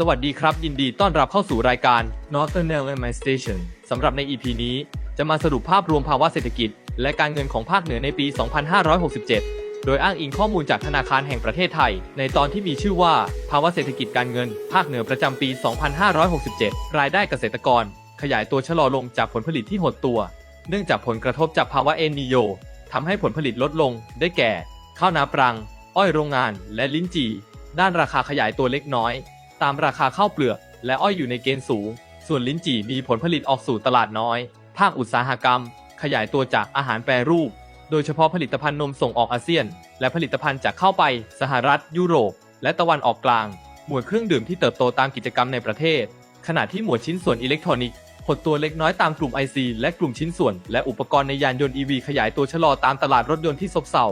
สวัสดีครับ ยินดีต้อนรับเข้าสู่รายการ Northern LMI Station สำหรับใน EP นี้จะมาสรุปภาพรวมภาวะเศรษฐกิจ และการเงินของภาคเหนือในปี 2567 โดยอ้างอิงข้อมูลจากธนาคารแห่งประเทศไทย ในตอนที่มีชื่อว่า ภาวะเศรษฐกิจการเงิน ภาคเหนือประจำปี 2567 รายได้เกษตรกร ขยายตัวชะลอลงจากผลผลิตที่หดตัว เนื่องจากผลกระทบจากภาวะเอนีโยทำให้ผลผลิตลดลง ได้แก่ ข้าวนาปรัง อ้อยโรงงาน และลิ้นจี่ ด้านราคาขยายตัวเล็กน้อย ตามราคาข้าวเปลือก และอ้อยอยู่ในเกณฑ์สูง ส่วนลิ้นจี่มีผลผลิตออกสู่ตลาดน้อย ภาคอุตสาหกรรม ขยายตัวจากอาหารแปรรูป โดยเฉพาะผลิตภัณฑ์นมส่งออกอาเซียน และผลิตภัณฑ์จากเข้าไป สหรัฐ ยุโรป และตะวันออกกลาง หมวดเครื่องดื่มที่เติบโตตามกิจกรรมในประเทศ ขณะที่หมวดชิ้นส่วนอิเล็กทรอนิกส์หดตัวเล็กน้อยตามกลุ่ม IC และกลุ่มชิ้นส่วน และอุปกรณ์ในยานยนต์ EV ขยายตัวชะลอตามตลาดรถยนต์ที่ซบเซา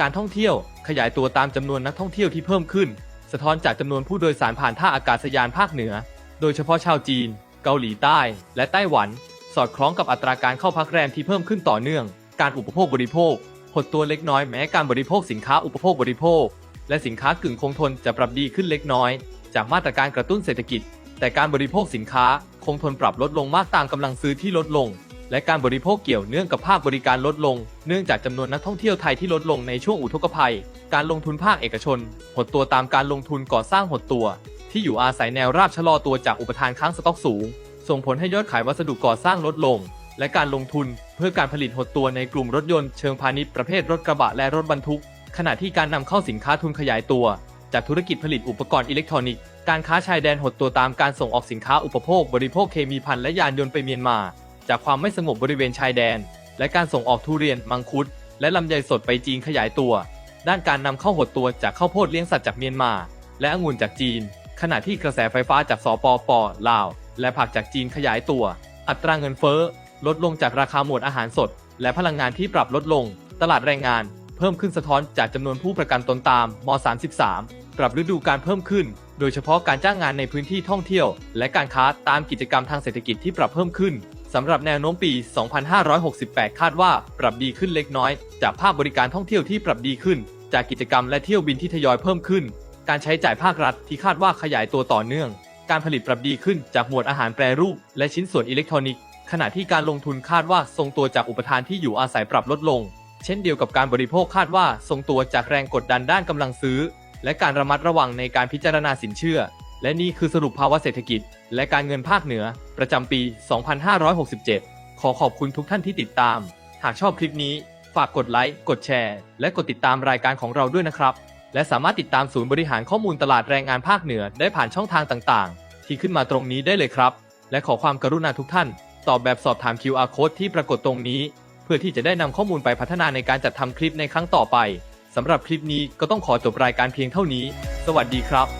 การท่องเที่ยว ขยายตัวตามจำนวนนักท่องเที่ยวที่เพิ่มขึ้น สะท้อนจากจำนวนผู้โดยสารผ่านท่าอากาศยานภาคเหนือ โดยเฉพาะชาวจีน เกาหลีใต้ และไต้หวัน สอดคล้องกับอัตราการเข้าพักแรมที่เพิ่มขึ้นต่อเนื่อง การอุปโภคบริโภคหดตัวเล็กน้อยแม้การบริโภคสินค้าอุปโภคบริโภค และสินค้ากึ่งคงทนจะปรับดีขึ้นเล็กน้อย จากมาตรการกระตุ้นเศรษฐกิจ แต่การบริโภคสินค้าคงทนปรับลดลงมากตามกำลังซื้อที่ลดลง และการบริโภคเกี่ยวเนื่องกับภาคบริการลดลง เนื่องจากจำนวนนักท่องเที่ยวไทยที่ลดลงในช่วงอุทกภัย การลงทุนภาคเอกชน หดตัวตามการลงทุนก่อสร้างหดตัว ที่อยู่อาศัยแนวราบชะลอตัวจากอุปทานค้างสต็อกสูง ส่งผลให้ยอดขายวัสดุก่อสร้างลดลง และการลงทุนเพื่อการผลิตหดตัวในกลุ่มรถยนต์เชิงพาณิชย์ประเภทรถกระบะและรถบรรทุก ขณะที่การนำเข้าสินค้าทุนขยายตัว จากธุรกิจผลิตอุปกรณ์อิเล็กทรอนิกส์การค้าชายแดนหดตัวตามการส่งออกสินค้าอุปโภค บริโภคเคมีภัณฑ์และยานยนต์ไปเมียนมา จากความไม่สงบบริเวณชายแดน และการส่งออกทุเรียนมังคุด และลำไยสดไปจีนขยายตัว ด้านการนำเข้าหดตัวจากข้าวโพดเลี้ยงสัตว์จากเมียนมา และองุ่นจากจีน ขณะที่กระแสไฟฟ้าจากสปปลาว และผักจากจีนขยายตัว อัตราเงินเฟ้อ ลดลงจากราคาหมวดอาหารสด และพลังงานที่ปรับลดลง ตลาดแรงงาน เพิ่มขึ้นสะท้อนจากจำนวนผู้ประกันตนตามม 33 ปรับฤดูการเพิ่มขึ้นโดยเฉพาะการจ้างงานในพื้นที่ท่องเที่ยว และการค้าตามกิจกรรมทางเศรษฐกิจที่ปรับเพิ่มขึ้น สำหรับแนวโน้มปี 2568 คาดว่าปรับดีขึ้นเล็กน้อย จากภาคบริการท่องเที่ยวที่ปรับดีขึ้น จากกิจกรรมและเที่ยวบินที่ทยอยเพิ่มขึ้น การใช้จ่ายภาครัฐที่คาดว่าขยายตัวต่อเนื่อง การผลิตปรับดีขึ้นจากหมวดอาหารแปรรูป และชิ้นส่วนอิเล็กทรอนิกส์ ขณะที่การลงทุนคาดว่าทรงตัวจากอุปทานที่อยู่อาศัยปรับลดลง เช่นเดียวกับการบริโภคคาดว่าทรงตัวจากแรงกดดันด้านกำลังซื้อ และการระมัดระวังในการพิจารณาสินเชื่อ และนี่คือสรุปภาวะเศรษฐกิจ และการเงินภาคเหนือ ประจำปี 2567 ขอขอบคุณทุกท่านที่ติดตาม หากชอบคลิปนี้ ฝากกดไลค์ กดแชร์ และกดติดตามรายการของเราด้วยนะครับ และสามารถติดตามศูนย์บริหารข้อมูลตลาดแรงงานภาคเหนือได้ผ่านช่องทางต่างๆ ที่ขึ้นมาตรงนี้ได้เลยครับ และขอความกรุณาทุกท่าน ตอบแบบสอบถาม QR code ที่ปรากฏตรงนี้ เพื่อที่จะได้นำข้อมูลไปพัฒนาในการจัดทำคลิปในครั้งต่อไปสำหรับคลิปนี้ก็ต้องขอจบรายการเพียงเท่านี้ สวัสดีครับ